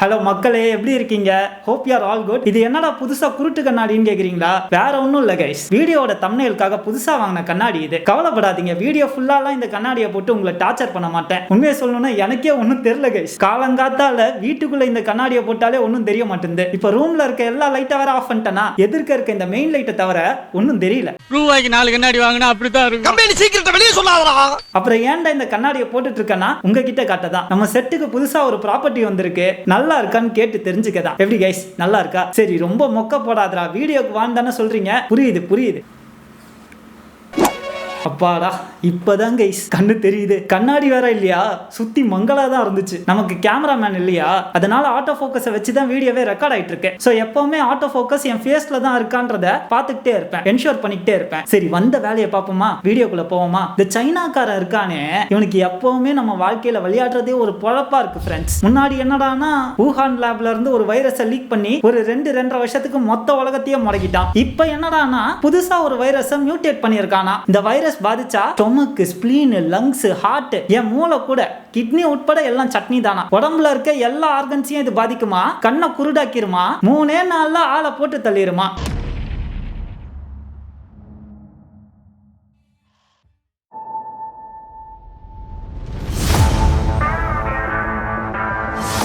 Hello மக்களே எப்படி இருக்கீங்க? Hope you are all good இது என்னடா புதுசா குருட்டு கண்ணாடின்னு கேக்குறீங்களா? வேற ஒன்றும் இல்லை கைஸ் வீடியோவோட தம்னைலுக்காக புதுசா வாங்கின கண்ணாடி இது. கவலைப்படாதீங்க. வீடியோ ஃபுல்லாலாம் இந்த கண்ணாடியை போட்டு உங்களை டார்ச்சர் பண்ண மாட்டேன். உண்மையை சொல்லணும்னா எனக்கே ஒன்றும் தெரியல கைஸ் காலங்காத்தால வீட்டுக்குள்ள இந்த கண்ணாடியை போட்டாலே ஒன்றும் தெரிய மாட்டேங்குது. இப்போ ரூம்ல இருக்க எல்லா லைட்டை வேற ஆஃப் பண்ணிட்டேனா? எதிர்க்க இருக்க இந்த மெயின் லைட்டை தவிர ஒன்றும் தெரியல. ரூபாய்க்கு நாலு கண்ணாடி வாங்கினா அப்படித்தான் இருக்கும். கம்பெனி சீக்கிரத்தை வெளியே சொல்லாதடா. அப்புறம் ஏன்டா இந்த கண்ணாடியை போட்டுட்டு இருக்கேன்னா? உங்ககிட்ட காட்டதான் நம்ம செட்டுக்கு புதுசா ஒரு ப்ராப்பர்ட்டி வந்திருக்கு. நல்லா நல்லா இருக்கான்னு கேட்டு தெரிஞ்சுக்கதான். எப்படி கைஸ் நல்லா இருக்கா சரி ரொம்ப மொக்க போடாதரா வீடியோக்கு வான்னு தானே சொல்றீங்க. புரியுது புரியுது. அப்பாடா இப்போதான் கைஸ் கண்ணு தெரியுது. கண்ணாடி வேற இல்லையா? சுத்தி மங்களா தான் இருந்துச்சு. நமக்கு கேமராமேன் இல்லையா? அதனால ஆட்டோ ஃபோக்கஸை வச்சு தான் வீடியோவே ரெக்கார்ட் ஆயிட்டு இருக்கேன் ஸோ எப்பவுமே ஆட்டோ ஃபோக்கஸ் என் ஃபேஸ்ல தான் இருக்கான்றத பார்த்துக்கிட்டே இருப்பேன். என்ஷோர் பண்ணிக்கிட்டே இருப்பேன். சரி வந்த வேலையை பார்ப்போமா? வீடியோக்குள்ள போவோமா? இந்த சைனாக்காரன் இருக்கானே இவனுக்கு எப்பவுமே நம்ம வாழ்க்கையில விளையாடுறதே ஒரு பொழப்பா இருக்கு ஃப்ரெண்ட்ஸ் முன்னாடி என்னடானா ஊஹான் லேப்ல இருந்து ஒரு வைரஸை லீக் பண்ணி ஒரு ரெண்டு ரெண்டரை வருஷத்துக்கு மொத்த உலகத்தையே முடக்கிட்டான். இப்போ என்னடானா புதுசா ஒரு வைரஸை மியூட்டேட் பண்ணியிருக்கானா? இந்த வைரஸ் பாதிச்சா ஸ்டொமக்கு ஸ்பிளீன் லங்ஸ் ஹார்ட் என் மூளை கூட கிட்னி உட்பட எல்லாம் சட்னி தானா? உடம்புல இருக்க எல்லா ஆர்கன்ஸையும் இது பாதிக்குமா? கண்ணை குருடாக்கிருமா? மூணே நாள்ல ஆளை போட்டு தள்ளிடுமா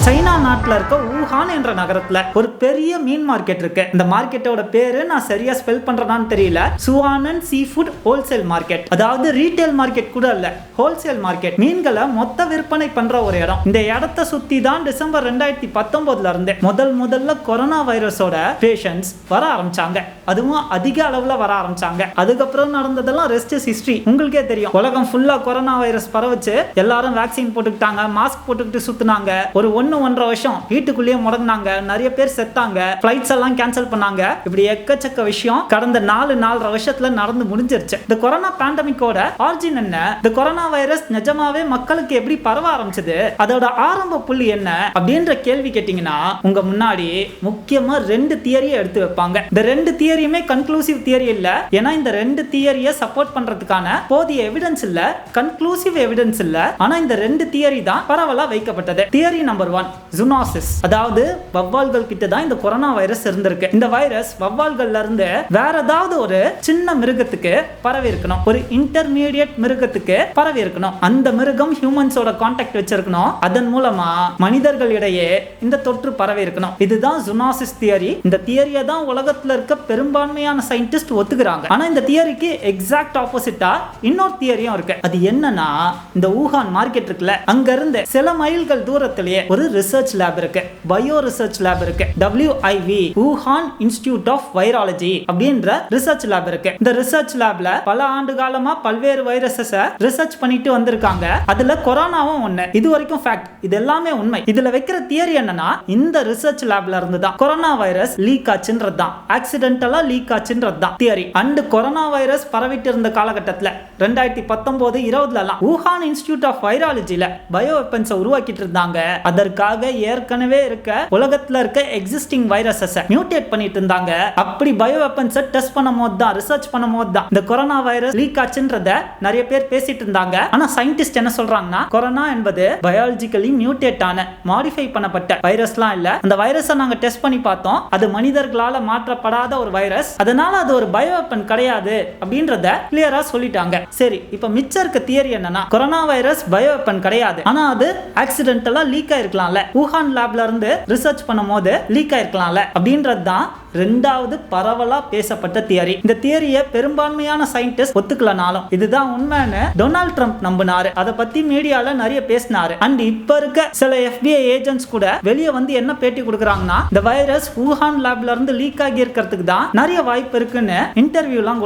சைனா நாட்டில் இருக்க ஊஹான் என்ற நகரத்தில் ஒரு பெரிய மீன் மார்க்கெட் இருக்கு. இந்த மார்க்கெட்டோட பேரு நான் சரியா ஸ்பெல் பண்றதான்னு தெரியல. Huanan seafood wholesale market அதாவது ரீட்டைல் மார்க்கெட் கூட இல்ல ஹோல்சேல் மார்க்கெட் மீன்களை மொத்த விற்பனை பண்ற ஒரு இடம். இந்த இடத்த சுத்தி தான் டிசம்பர் ரெண்டாயிரத்தி பத்தொன்பதுல இருந்து முதல் முதல்ல கொரோனா வைரஸோட பேஷண்ட்ஸ் வர ஆரம்பிச்சாங்க. அதுவும் அதிக அளவுல வர ஆரம்பிச்சாங்க. அதுக்கப்புறம் நடந்ததெல்லாம் ரெஸ்ட் ஹிஸ்டரி உங்களுக்கே தெரியும். உலகம் ஃபுல்லா கொரோனா வைரஸ் பரவச்சு. எல்லாரும் வேக்சின் போட்டுக்கிட்டாங்க மாஸ்க் போட்டுக்கிட்டு சுத்தினாங்க. ஒரு ஒன்னு ஒன்றரை வருஷம் வீட்டுக்குள்ளேயே முடங்கினாங்க. நிறைய பேர் செத்தாங்க. ஃப்ளைட்ஸ் எல்லாம் கேன்சல் பண்ணாங்க. இப்படி எக்கச்சக்க விஷயம் கடந்த நாலு நாலரை வருஷத்துல நடந்து முடிஞ்சிருச்சு. இந்த கொரோனா பேண்டமிக்கோட ஆர்ஜின் என்ன? இந்த கொரோனா வைரஸ் நிஜமாவே மக்களுக்கு எப்படி பரவ ஆரம்பிச்சது? அதோட ஆரம்ப புள்ளி என்ன? அப்படின்ற கேள்வி கேட்டீங்கன்னா உங்க முன்னாடி முக்கியமா ரெண்டு தியரியை எடுத்து வைப்பாங்க. இந்த ரெண்டு தியரியுமே கன்க்ளூசிவ் தியரி இல்ல. ஏன்னா இந்த ரெண்டு தியரியை சப்போர்ட் பண்றதுக்கான போதிய எவிடன்ஸ் இல்ல. கன்க்ளூசிவ் எவிடன்ஸ் இல்ல. ஆனா இந்த ரெண்டு தியரி தான் பரவலா வைக்கப்பட்டது. தியரி நம்பர் ஒன் ஜூனாசிஸ் அதாவது வவ்வால்கள் கிட்ட தான் இந்த கொரோனா வைரஸ் இருந்திருக்கு. இந்த வைரஸ் வவ்வால்கள்ல இருந்து வேற ஏதாவது ஒரு சின்ன மிருகத்துக்கு பரவி இருக்கணும். ஒரு இன்டர்மீடியட் மிருகத்துக்கு பரவி இருக்கணும். அந்த மிருகம் ஹியூமன்ஸோட கான்டாக்ட் வச்சிருக்கணும். அதன் மூலமா மனிதர்களிடையே இந்த தொற்று பரவி இருக்கணும். இதுதான் ஜுனாசிஸ் தியரி இந்த தியரியை தான் உலகத்துல இருக்க பெரும்பான்மையான சயின்டிஸ்ட் ஒத்துக்கிறாங்க. ஆனா இந்த தியரிக்கு எக்ஸாக்ட் ஆப்போசிட்டா இன்னொரு தியரியும் இருக்கு. அது என்னன்னா இந்த ஊகான் மார்க்கெட் இருக்குல்ல அங்க இருந்து சில மைல்கள் தூரத்திலேயே ஒரு ரிசர்ச் லேப் இருக்கு. பயோ ரிசர்ச் லேப் இருக்கு. WIV Wuhan Institute of Virology அப்படின்ற ரிசர்ச் லேப் இருக்கு. இந்த ரிசர்ச் லேப்ல பல ஆண்டு காலமா பல்வேறு வைரஸஸ ரிசர்ச் பண்ணிட்டு வந்திருக்காங்க. அதுல கொரோனாவும் ஒண்ணு. இது வரைக்கும் ஃபேக்ட் இது எல்லாமே உண்மை. இதுல வைக்கிற தியரி என்னன்னா இந்த ரிசர்ச் லேப்ல இருந்து தான் கொரோனா வைரஸ் லீக் ஆச்சுன்றது தான் ஆக்சிடென்டலா லீக் ஆச்சுன்றது தான் தியரி அண்ட் கொரோனா வைரஸ் பரவிட்டு இருந்த காலகட்டத்தில் ரெண்டாயிரத்தி பத்தொன்பது இருபதுலலாம் எல்லாம் ஊஹான் ஆஃப் வைராலஜியில் பயோ வெப்பன்ஸை உருவாக்கிட்டு இருந்தாங்க அதற்காக ஏற்கனவே இருக்க உலகத்துல இருக்க எக்ஸிஸ்டிங் வைரஸஸ் மியூட்டேட் பண்ணிட்டு இருந்தாங்க அப்படி பயோ வெப்பன்ஸை டெஸ்ட் பண்ணும் போது தான் ரிசர்ச் பண்ணும் போது தான் இந்த கொரோனா வைரஸ் லீக் ஆச்சுன்றத நிறைய பேர் பேசிட்டு இருந்தாங்க ஆனா சயின்டிஸ்ட் என்ன சொல்றாங்கன்னா கொரோனா என்பது பயாலஜிக்கலி மியூட்டேட் ஆன மாடிஃபை பண்ணப்பட்ட வைரஸ்லாம் இல்ல. அந்த வைரஸை நாங்க டெஸ்ட் பண்ணி பார்த்தோம். அது மனிதர்களால மாற்றப்படாத ஒரு வைரஸ் அதனால அது ஒரு பயோ வெப்பன் கிடையாது அப்படின்றத கிளியரா சொல்லிட்டாங்க. சரி இப்போ மிச்சம் இருக்க தியரி என்னன்னா கொரோனா வைரஸ் பயோ வெப்பன் கிடையாது. ஆனா அது ஆக்சிடென்டலா லீக் ஆயிருக்கலாம்ல. ஊஹான் லேப்ல இருந்து ரிசர்ச் பண்ணும் போது லீக் ஆயிருக்கலாம்ல. அப்படின்றது தான் ரெண்டாவது பரவலா பேசப்பட்ட தியரி. இந்த தியரியை பெரும்பான்மையான சயின்டிஸ்ட் ஒத்துக்கலனாலும் இதுதான் உண்மைன்னு டொனால்ட் ட்ரம்ப் நம்பினாரு. அதை பத்தி மீடியால நிறைய பேசினாரு. அண்ட் இப்ப இருக்க சில எஃபிஐ ஏஜென்ட்ஸ் கூட வெளியே வந்து என்ன பேட்டி கொடுக்குறாங்கன்னா இந்த வைரஸ் ஊஹான் லேப்ல இருந்து லீக் ஆகி இருக்கிறதுக்கு தான் நிறைய வாய்ப்பு இருக்குன்னு இன்டர்வியூ எல்லாம்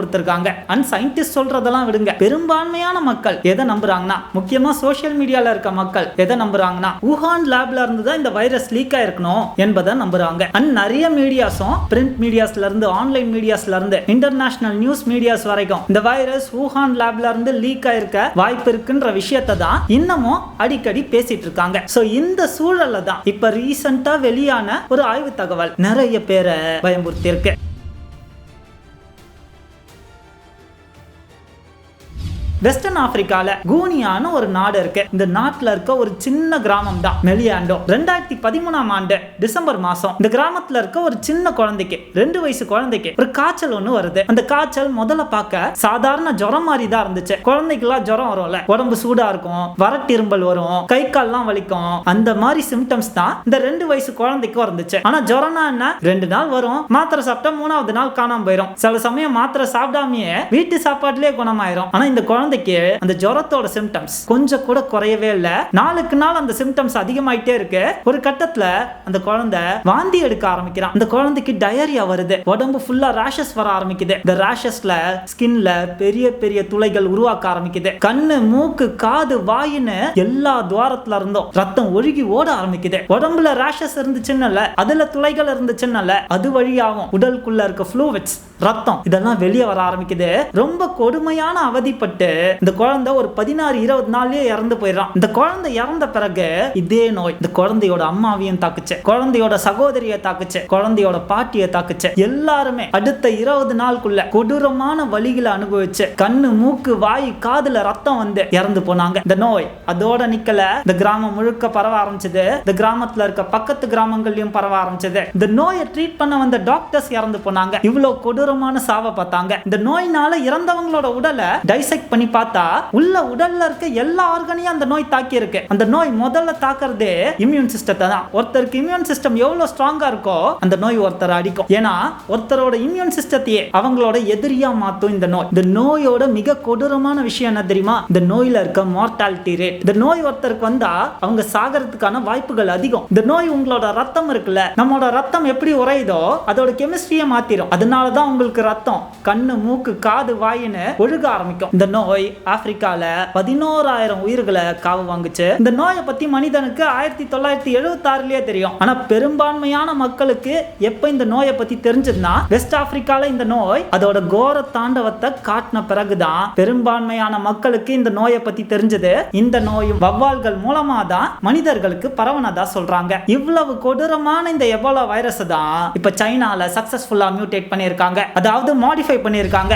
அண்ட் சயின்டிஸ்ட் சொல்றதெல்லாம் விடுங்க. பெரும்பான்மையான மக்கள் எதை நம்புறாங்கன்னா முக்கியமா சோஷியல் மீடியால இருக்க மக்கள் எதை நம்புறாங்கன்னா ஊஹான் லேப்ல இருந்து தான் இந்த வைரஸ் லீக் ஆயிருக்கணும் என்பதை நம்புறாங்க. அண்ட் நிறைய மீடியாஸும் பிரிண்ட் மீடியாஸ்ல இருந்து ஆன்லைன் மீடியாஸ்ல இருந்து இன்டர்நேஷனல் நியூஸ் மீடியாஸ் வரைக்கும் இந்த வைரஸ் ஊஹான் லேப்ல இருந்து லீக் ஆயிருக்க வாய்ப்பு இருக்குன்ற விஷயத்தை தான் இன்னமும் அடிக்கடி பேசிட்டு இருக்காங்க. சோ இந்த சூழல்ல தான் இப்ப ரீசெண்டா வெளியான ஒரு ஆய்வு தகவல் நிறைய பேரை பயமுறுத்தி இருக்கு வெஸ்டர்ன் ஆப்பிரிக்கால கூனியான்னு ஒரு நாடு இருக்கு. இந்த நாட்டுல இருக்க ஒரு சின்ன கிராமம் தான் மெலியாண்டோ ரெண்டாயிரத்தி பதிமூணாம் ஆண்டு டிசம்பர் மாசம் இந்த கிராமத்துல இருக்க ஒரு சின்ன குழந்தைக்கு ரெண்டு வயசு குழந்தைக்கு ஒரு காய்ச்சல் ஒண்ணு வருது. அந்த காய்ச்சல் முதல்ல பார்க்க சாதாரண ஜுரம் மாதிரி தான் இருந்துச்சு. குழந்தைக்கெல்லாம் ஜுரம் வரும்ல. உடம்பு சூடா இருக்கும் வரட்டிரும்பல் வரும் கை கால்லாம் வலிக்கும். அந்த மாதிரி சிம்டம்ஸ் தான் இந்த ரெண்டு வயசு குழந்தைக்கும் இருந்துச்சு. ஆனா ஜுரம்னா என்ன? ரெண்டு நாள் வரும் மாத்திரை சாப்பிட்டா மூணாவது நாள் காணாம போயிடும் சில சமயம் மாத்திரை சாப்பிடாமயே வீட்டு சாப்பாட்டுலயே குணமாயிரும். ஆனா இந்த குழந்தை குழந்தைக்கு அந்த ஜுரத்தோட சிம்டம்ஸ் கொஞ்சம் கூட குறையவே இல்ல. நாளுக்கு நாள் அந்த சிம்டம்ஸ் அதிகமாயிட்டே இருக்கு. ஒரு கட்டத்துல அந்த குழந்தை வாந்தி எடுக்க ஆரம்பிக்கிறான். அந்த குழந்தைக்கு டயரியா வருது. உடம்பு ஃபுல்லா ரேஷஸ் வர ஆரம்பிக்குது. இந்த ரேஷஸ்ல ஸ்கின்ல பெரிய பெரிய துளைகள் உருவாக்க ஆரம்பிக்குது. கண்ணு மூக்கு காது வாயின்னு எல்லா துவாரத்துல இருந்தும் ரத்தம் ஒழுகி ஓட ஆரம்பிக்குது. உடம்புல ரேஷஸ் இருந்துச்சுன்னு அதுல துளைகள் இருந்துச்சுன்னு அது வழியாகும் உடலுக்குள்ள இருக்க ஃப்ளூவிட்ஸ் ரத்தம். இதெல்லாம் வெளியே வர ஆரம்பிக்குது. ரொம்ப கொடுமையான அவதிப்பட்டு இந்த குழந்தை ஒரு பதினாறு இருபது நாள்லயே இறந்து போயிடுறான். இந்த குழந்தை இறந்த பிறகு இதே நோய் இந்த குழந்தையோட அம்மாவையும் தாக்குச்சு. குழந்தையோட சகோதரிய தாக்குச்சு. குழந்தையோட பாட்டியை தாக்குச்சு. எல்லாருமே அடுத்த இருபது நாளுக்குள்ள கொடூரமான வலிகளை அனுபவிச்சு கண்ணு மூக்கு வாய் காதுல ரத்தம் வந்து இறந்து போனாங்க. இந்த நோய் அதோட நிக்கல. இந்த கிராமம் முழுக்க பரவ ஆரம்பிச்சது. இந்த கிராமத்துல இருக்க பக்கத்து கிராமங்கள்லயும் பரவ ஆரம்பிச்சது. இந்த நோயை ட்ரீட் பண்ண வந்த டாக்டர்ஸ் இறந்து போனாங்க. இவ்வளவு கொடூர கொடூரமான சாவை பார்த்தாங்க. இந்த நோயினால இறந்தவங்களோட உடலை டைசெக்ட் பண்ணி பார்த்தா உள்ள உடல்ல இருக்க எல்லா ஆர்கனையும் அந்த நோய் தாக்கி இருக்கு அந்த நோய் முதல்ல தாக்குறதே இம்யூன் சிஸ்டத்தை தான். ஒருத்தருக்கு இம்யூன் சிஸ்டம் எவ்வளவு ஸ்ட்ராங்கா இருக்கோ அந்த நோய் ஒருத்தரை அடிக்கும். ஏன்னா ஒருத்தரோட இம்யூன் சிஸ்டத்தையே அவங்களோட எதிரியா மாத்தும் இந்த நோய். இந்த நோயோட மிக கொடூரமான விஷயம் என்ன தெரியுமா? இந்த நோயில இருக்க மார்டாலிட்டி ரேட் இந்த நோய் ஒருத்தருக்கு வந்தா அவங்க சாகிறதுக்கான வாய்ப்புகள் அதிகம். இந்த நோய் உங்களோட ரத்தம் இருக்குல்ல நம்மளோட ரத்தம் எப்படி உறையுதோ அதோட கெமிஸ்ட்ரியை மாத்திரும். அதனால அவங்களுக்கு ரத்தம் கண்ணு மூக்கு காது வாயின்னு ஒழுக ஆரம்பிக்கும். இந்த நோய் ஆப்பிரிக்கால பதினோராயிரம் உயிர்களை காவு வாங்குச்சு. இந்த நோயை பத்தி மனிதனுக்கு ஆயிரத்தி தொள்ளாயிரத்தி எழுபத்தி ஆறுலயே தெரியும். ஆனா பெரும்பான்மையான மக்களுக்கு எப்ப இந்த நோயை பத்தி தெரிஞ்சதுன்னா வெஸ்ட் ஆப்பிரிக்கால இந்த நோய் அதோட கோர தாண்டவத்தை காட்டின பிறகுதான் பெரும்பான்மையான மக்களுக்கு இந்த நோயை பத்தி தெரிஞ்சது. இந்த நோயும் வவ்வால்கள் மூலமா தான் மனிதர்களுக்கு பரவனதா சொல்றாங்க. இவ்வளவு கொடூரமான இந்த எபோலா வைரஸ் தான் இப்ப சைனால சக்சஸ்ஃபுல்லா மியூட்டேட் பண்ணியிருக்காங்க. அதாவது மாடிஃபை பண்ணியிருக்காங்க.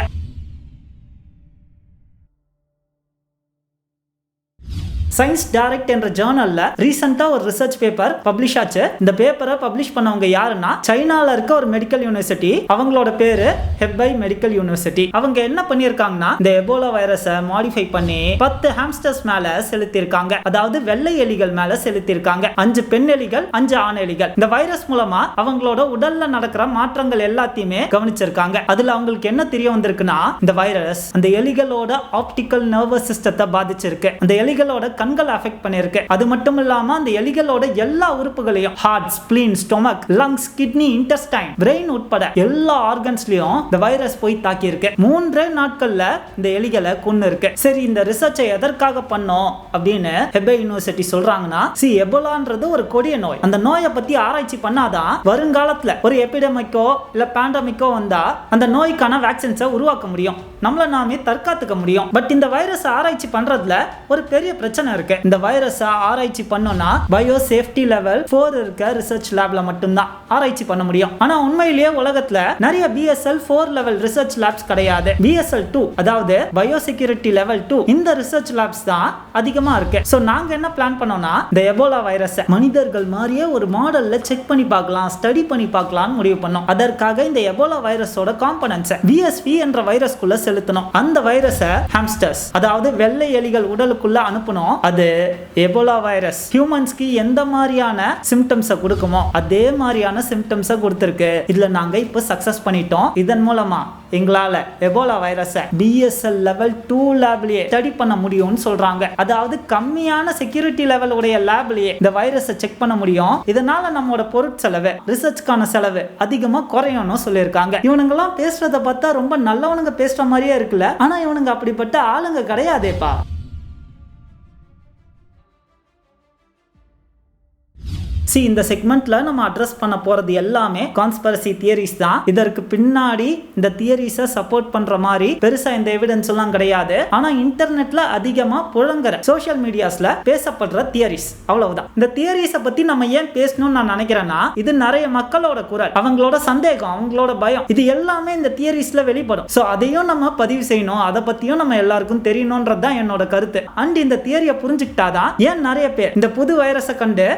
சயின்ஸ் டைரக்ட் என்ற ஜேர்னல்ல ரீசெண்டா ஒரு ரிசர்ச் பேப்பர் பப்ளிஷ் ஆச்சு. இந்த பேப்பரை பப்ளிஷ் பண்ணவங்க யாருன்னா சைனால இருக்க ஒரு மெடிக்கல் யூனிவர்சிட்டி அவங்களோட பேரு ஹெப்பை மெடிக்கல் யூனிவர்சிட்டி அவங்க என்ன பண்ணியிருக்காங்கன்னா இந்த எபோலா வைரஸை மாடிஃபை பண்ணி பத்து ஹாம்ஸ்டர்ஸ் மேல செலுத்தியிருக்காங்க. அதாவது வெள்ளை எலிகள் மேல செலுத்தியிருக்காங்க. அஞ்சு பெண் எலிகள் அஞ்சு ஆண் எலிகள். இந்த வைரஸ் மூலமா அவங்களோட உடல்ல நடக்கிற மாற்றங்கள் எல்லாத்தையுமே கவனிச்சிருக்காங்க. அதுல அவங்களுக்கு என்ன தெரிய வந்திருக்குன்னா இந்த வைரஸ் அந்த எலிகளோட ஆப்டிக்கல் நர்வஸ் சிஸ்டத்தை பாதிச்சிருக்கு. அந்த எலிகளோட கண்கள் அஃபெக்ட் பண்ணியிருக்கு. அது மட்டும் இல்லாம அந்த எலிகளோட எல்லா உறுப்புகளையும் heart spleen stomach lungs kidney intestine brain உட்பட எல்லா ஆர்கன்ஸ்லயும் இந்த வைரஸ் போய் தாக்கி இருக்கு மூன்றே நாட்கள்ல இந்த எலிகளை கொண்டு இருக்கு சரி இந்த ரிசர்ச்சை எதற்காக பண்ணோம் அப்படின்னு ஹெபே யூனிவர்சிட்டி சொல்றாங்கன்னா சி எபோலான்றது ஒரு கொடிய நோய். அந்த நோயை பத்தி ஆராய்ச்சி பண்ணாதான் வருங்காலத்துல ஒரு எபிடமிக்கோ இல்ல பேண்டமிக்கோ வந்தா அந்த நோய்க்கான வேக்சின்ஸை உருவாக்க முடியும். நம்மள நாமே தற்காத்துக்க முடியும். பட் இந்த வைரஸ் ஆராய்ச்சி பண்றதுல ஒரு பெரிய பிரச்சனை இருக்கு. இந்த வைரஸை ஆராய்ச்சி பண்ணோம்னா பயோ சேஃப்டி லெவல் ஃபோர் இருக்க ரிசர்ச் லேப்ல மட்டும்தான் ஆராய்ச்சி பண்ண முடியும். ஆனா உண்மையிலேயே உலகத்துல நிறைய BSL four level research labs கிடையாது. பிஎஸ்எல் டூ அதாவது பயோ செக்யூரிட்டி லெவல் டூ இந்த ரிசர்ச் லேப்ஸ் தான் அதிகமா இருக்கு. ஸோ நாங்க என்ன பிளான் பண்ணோம்னா இந்த எபோலா வைரஸை மனிதர்கள் மாதிரியே ஒரு மாடல்ல செக் பண்ணி பார்க்கலாம் ஸ்டடி பண்ணி பார்க்கலாம்னு முடிவு பண்ணோம். அதற்காக இந்த எபோலா வைரஸோட காம்பனன்ஸை விஎஸ்வி என்ற வைரஸ்குள்ள செலுத்தணும். அந்த வைரஸை ஹாம்ஸ்டர்ஸ் அதாவது வெள்ளை எலிகள் உடலுக்குள்ள அனுப்பணும். அது எபோலா வைரஸ் ஹியூமன்ஸ்க்கு எந்த மாதிரியான சிம்டம்ஸை கொடுக்குமோ அதே மாதிரியான சிம்டம்ஸை கொடுத்துருக்கு. இதுல நாங்க இப்போ சக்சஸ் பண்ணிட்டோம். இதன் மூலமா எங்களால எபோலா வைரஸை பிஎஸ்எல் லெவல் டூ லேப்லயே ஸ்டடி பண்ண முடியும்னு சொல்றாங்க. அதாவது கம்மியான செக்யூரிட்டி லெவல் உடைய லேப்லயே இந்த வைரஸை செக் பண்ண முடியும். இதனால நம்மளோட பொருட்செலவு ரிசர்ச்க்கான செலவு அதிகமா குறையும்னு சொல்லியிருக்காங்க. இவனுங்கெல்லாம் பேசுறத பார்த்தா ரொம்ப நல்லவனுங்க பேசுற மாதிரியே இருக்குல்ல. ஆனா இவனுங்க அப்படிப்பட்ட ஆளுங்க கிடையாதேப்பா. சி இந்த செக்மெண்ட்ல நம்ம அட்ரஸ் பண்ண போறது எல்லாமே கான்ஸ்பரசி தியரிஸ் தான். இதற்கு பின்னாடி இந்த தியரிஸை சப்போர்ட் பண்ற மாதிரி பெருசா இந்த எவிடன்ஸ் எல்லாம் கிடையாது. ஆனா இன்டர்நெட்ல அதிகமா புழங்குற சோஷியல் மீடியாஸ்ல பேசப்படுற தியரிஸ் அவ்வளவுதான். இந்த தியரிஸை பத்தி நம்ம ஏன் பேசணும்னு நான் நினைக்கிறேன்னா இது நிறைய மக்களோட குரல் அவங்களோட சந்தேகம் அவங்களோட பயம். இது எல்லாமே இந்த தியரிஸ்ல வெளிப்படும். ஸோ அதையும் நம்ம பதிவு செய்யணும் அதை பத்தியும் நம்ம எல்லாருக்கும் தெரியணும்ன்றது தான் என்னோட கருத்து. அண்ட் இந்த தியரியை புரிஞ்சுக்கிட்டாதான் ஏன் நிறைய பேர் இந்த புது வைரஸை கண்டு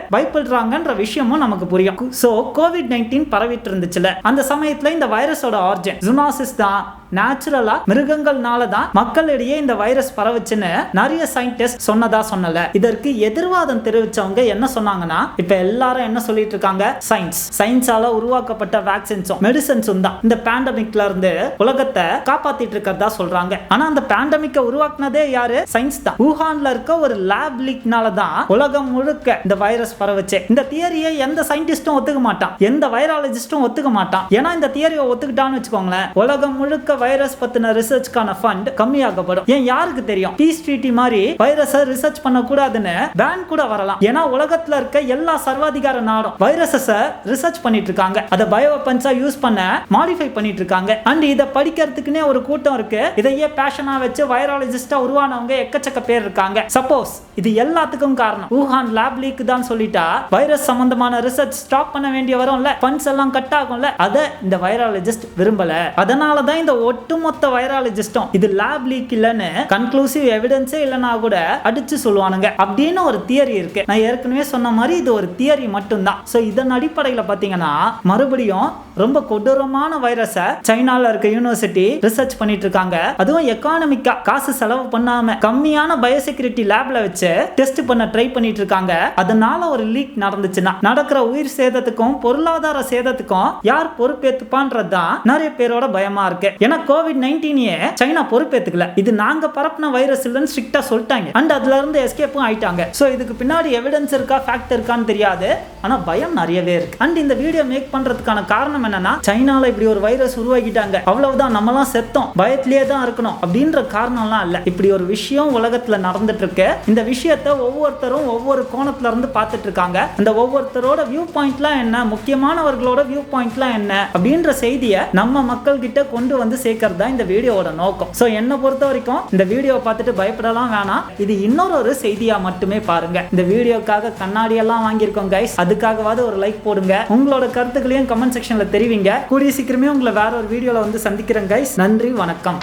பயப்படுறாங்கன்ற விஷயமும் நமக்கு புரியும். ஸோ கோவிட் நைன்டீன் பரவிட்டு இருந்துச்சுல. அந்த சமயத்தில் இந்த வைரஸோட ஆர்ஜன் ஜுனாசிஸ் தான் நேச்சுரலா மிருகங்கள்னால தான் மக்களிடையே இந்த வைரஸ் பரவுச்சுன்னு நிறைய சயின்டிஸ்ட் சொன்னதா சொன்னல. இதற்கு எதிர்வாதம் தெரிவிச்சவங்க என்ன சொன்னாங்கன்னா இப்ப எல்லாரும் என்ன சொல்லிட்டு இருக்காங்க? சயின்ஸ் சயின்ஸால உருவாக்கப்பட்ட வேக்சின்ஸும் மெடிசன்ஸும் தான். இந்த பேண்டமிக்ல இருந்து உலகத்தை காப்பாத்திட்டு இருக்கிறதா சொல்றாங்க. ஆனா அந்த பேண்டமிக்கை உருவாக்குனதே யாரு? சயின்ஸ் தான். ஊஹான்ல இருக்க ஒரு லேப் லீக்னால தான் உலகம் முழுக்க இந்த வைரஸ் பரவுச்சு. இந்த தியரியை எந்த சயின்டிஸ்டும் ஒத்துக்க மாட்டான். எந்த வைரலஜிஸ்டும் ஒத்துக்க மாட்டான். ஏன்னா இந்த தியரியை ஒத்துக்கிட்டான்னு வச்சுக்கோங்களேன். உலகம் முழுக்க வைரஸ் பத்தின ரிசர்ச்க்கான ஃபண்ட் கம்மியாகப்படும். ஏன் யாருக்கு தெரியும்? பீஸ் ட்ரீட்டி மாதிரி வைரஸை ரிசர்ச் பண்ணக்கூடாதுன்னு பேன் கூட வரலாம். ஏன்னா உலகத்துல இருக்க எல்லா சர்வாதிகார நாடும் வைரஸஸ ரிசர்ச் பண்ணிட்டு இருக்காங்க அதை பயோ வெப்பன்ஸா யூஸ் பண்ண மாடிஃபை பண்ணிட்டு இருக்காங்க அண்ட் இதை படிக்கிறதுக்குன்னே ஒரு கூட்டம் இருக்கு. இதையே பேஷனா வச்சு வைரலஜிஸ்டா உருவானவங்க எக்கச்சக்க பேர் இருக்காங்க. சப்போஸ் இது எல்லாத்துக்கும் காரணம். ஊஹான் லேப் லீக் தான் சொல்லிட்டா வைரஸ் சம்பந்தமான ரிசர்ச் ஸ்டாப் பண்ண வேண்டிய வரும்ல. ஃபண்ட்ஸ் எல்லாம் கட் ஆகும்ல. அதை இந்த வைராலஜிஸ்ட் விரும்பல. அதனால தான் இந்த ஒட்டுமொத்த வைராலஜிஸ்டும் இது லேப் லீக் இல்லைன்னு கன்க்ளூசிவ் எவிடன்ஸே இல்லைனா கூட அடிச்சு சொல்லுவானுங்க. அப்படின்னு ஒரு தியரி இருக்கு. நான் ஏற்கனவே சொன்ன மாதிரி இது ஒரு தியரி மட்டும்தான். ஸோ இதன் அடிப்படையில் பார்த்தீங்கன்னா மறுபடியும் ரொம்ப கொடூரமான வைரஸை சைனால இருக்க யூனிவர்சிட்டி ரிசர்ச் பண்ணிட்டு இருக்காங்க. அதுவும் எக்கானமிக்கா காசு செலவு பண்ணாம கம்மியான பயோசெக்யூரிட்டி லேப்ல வச்சு டெஸ்ட் பண்ண ட்ரை பண்ணிட்டு இருக்காங்க. அதனால ஒரு லீக் நடந்துச்சுன்னா நடக்கிற உயிர் சேதத்துக்கும் பொருளாதார சேதத்துக்கும் யார் பொறுப்பேற்றுப்பான்றது தான் நிறைய பேரோட பயமா இருக்கு. ஏன்னா கோவிட் நைன்டீனையே சைனா பொறுப்பேத்துக்கல. இது நாங்க பரப்பின வைரஸ் இல்லைன்னு ஸ்ட்ரிக்டா சொல்லிட்டாங்க. அண்ட் அதுல இருந்து எஸ்கேப்பும் ஆயிட்டாங்க. ஸோ இதுக்கு பின்னாடி எவிடன்ஸ் இருக்கா ஃபேக்ட் இருக்கான்னு தெரியாது. ஆனா பயம் நிறையவே இருக்கு. அண்ட் இந்த வீடியோ மேக் பண்றதுக்கான காரணம் என்னன்னா சைனால இப்படி ஒரு வைரஸ் உருவாக்கிட்டாங்க. அவ்வளவுதான் நம்மலாம் செத்தோம். பயத்திலேயே தான் இருக்கணும். அப்படின்ற காரணம்லாம் இல்ல. இப்படி ஒரு விஷயம் உலகத்துல நடந்துட்டு இருக்கு இந்த விஷயத்த ஒவ்வொருத்தரும் ஒவ்வொரு கோணத்துல இருந்து பார்த்துட்டு இருக்காங்க அந்த ஒவ்வொருத்தரோட வியூ பாயிண்ட்லாம் என்ன? முக்கியமானவர்களோட வியூ பாயிண்ட்லாம் என்ன? அப்படின்ற செய்தியை நம்ம மக்கள் கிட்ட கொண்டு வந்து சேர்க்கறது தான் இந்த வீடியோவோட நோக்கம். ஸோ என்னை பொறுத்த வரைக்கும் இந்த வீடியோ பார்த்துட்டு பயப்படலாம் வேணாம். இது இன்னொரு ஒரு செய்தியா மட்டுமே பாருங்க. இந்த வீடியோக்காக கண்ணாடியெல்லாம் வாங்கியிருக்கோம் கைஸ் அதுக்காகவாவது ஒரு லைக் போடுங்க. உங்களோட கருத்துக்களையும் கமெண்ட் செக்ஷன்ல தெரிவிங்க. கூடிய சீக்கிரமே உங்களை வேற ஒரு வீடியோவில் வந்து சந்திக்கிறேன் கைஸ் நன்றி வணக்கம்.